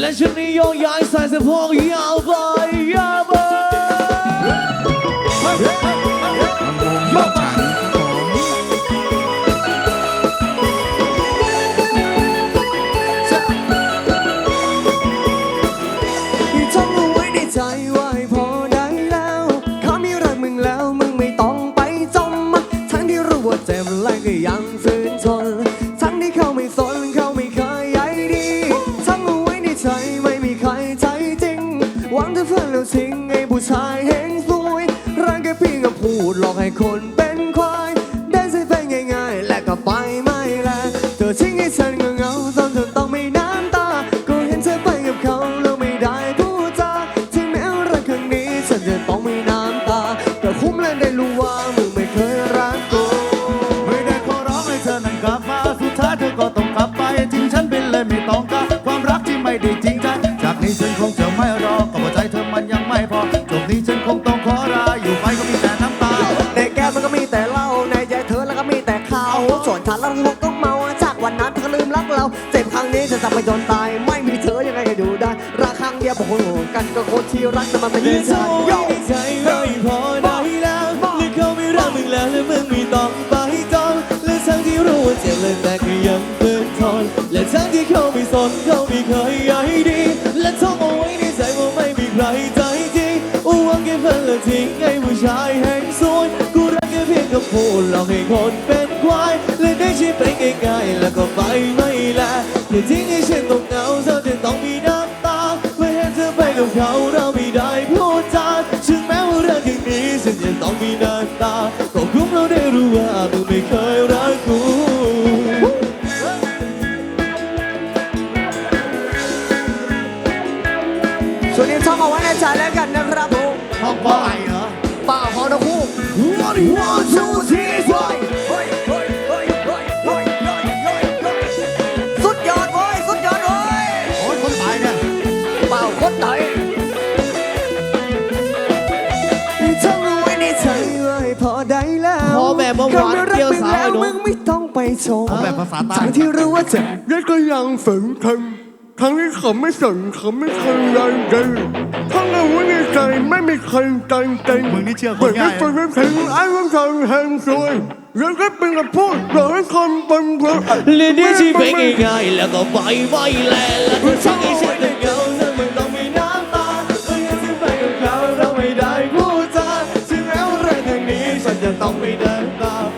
และฉันนิยมย้ายสายสะโพกยาวไปยาวไปยกฉันครับผมท่องเอาไว้ในใจว่าให้พอได้แล้วเขามีรักมึงแล้วมึงไม่ต้องไปจมมาทั้งที่รู้ว่าเจ็บและก็ยังฝืนทน ทั้งที่เขาไม่สนเขา เอาไม่มีใครใจจริง หวังจะเพื่อนแล้วทิ้งให้ผู้ชายเฮงซวยรักแค่เพียงกับพูดหลอกให้คนเป็นควายได้ใช้ไปง่ายๆ และก็ไปไม่แลเธอทิ้งให้ฉันเงาๆจนจนต้องไม่น้ำตา ก็เห็นเธอไปกับเขาแล้วไม่ได้พูดจาถึงแม้รักครั้งนี้ฉันจะต้องไม่น้ำตาแต่คุ้มและได้รู้ นี้ฉันคงต้องขอลาอยู่ไปก็มีแต่น้ำตา ในแก้วมันก็มีแต่เหล้าในใจเธอแล้วก็มีแต่ข้าวส่วนฉันแล้วทั้งหมดก็เมาจากวันนั้นเธอลืมรักเรา เจ็บครั้งนี้จะจำไปจนตาย ไม่มีเธอยังไงก็อยู่ได้รักครั้งเดียวบอกโหกันก็คนที่รักแต่มันไม่ใช่เธอฉันไว้ในใจว่าให้พอได้แล้วและเขาไม่รักมึงแล้วและมึงไม่ต้องไปจนและทั้งที่รู้ว่าเจ็บเลยแต่ก็ยังฝืนทนและทั้งที่เขาไม่สนเขาไม่เคยใย ชายแห่งซวยกูรักแค่เพียงกับพูดหลอกให้คนเป็นควายและได้ชีวิตไปไกลๆแล้วก็ไปไม่แลอย่าทิ้งให้ฉันต้องเหงาเธอจะต้องมีน้ำตาเมื่อเห็นเธอไปกับเขาเราไม่ได้พูดจาถึงแม้ว่าเรื่องแค่นี้ฉันจะต้องมีน้ำตาก็คุ้มเราได้รู้ว่ามึงไม่เคยรักกูส่วนนี้ท่องเอาไว้ในใจแล้วกันนะครับผมห้องว่าไงเหรอเป่าฮอนะคู่ One, one, two, three, four สุดยอดเว้ย สุดยอดเว้ย โอ้ยคนตายเนี่ยเป่าคนตายถ้ารู้ไว้ในใจไว้พอได้แล้วพอแบบว่าหวานเปรี้ยวสาวไอ้หนู มึงไม่ต้องไปชม เอาแบบภาษาใต้ ทั้งที่รู้ว่าเจ็บเล็กก็ยังฝืนทน ทั้งที่เขาไม่สนเขาไม่เคยรังเกียจทั้งรู้ในใจไม่มีใครใจใจมึงนี่เชื่อคเปินดให้ง่ายฟังนั้นถึงอ้คนทางแห่งซวยแล้วก็เป็นกับพูดรอให้คนบันเทิง เลยได้ชีวิตง่ายๆแล้วก็ไปไว้แลแล้วก็ช่างให้ฉันได้เงานั้มันต้องมีน้ำตาเมื่อฉันไปกับเขาเราไม่ได้พูดจาถึงแล้วเรื่องนี้ฉันจะต้องไม่เดินตาม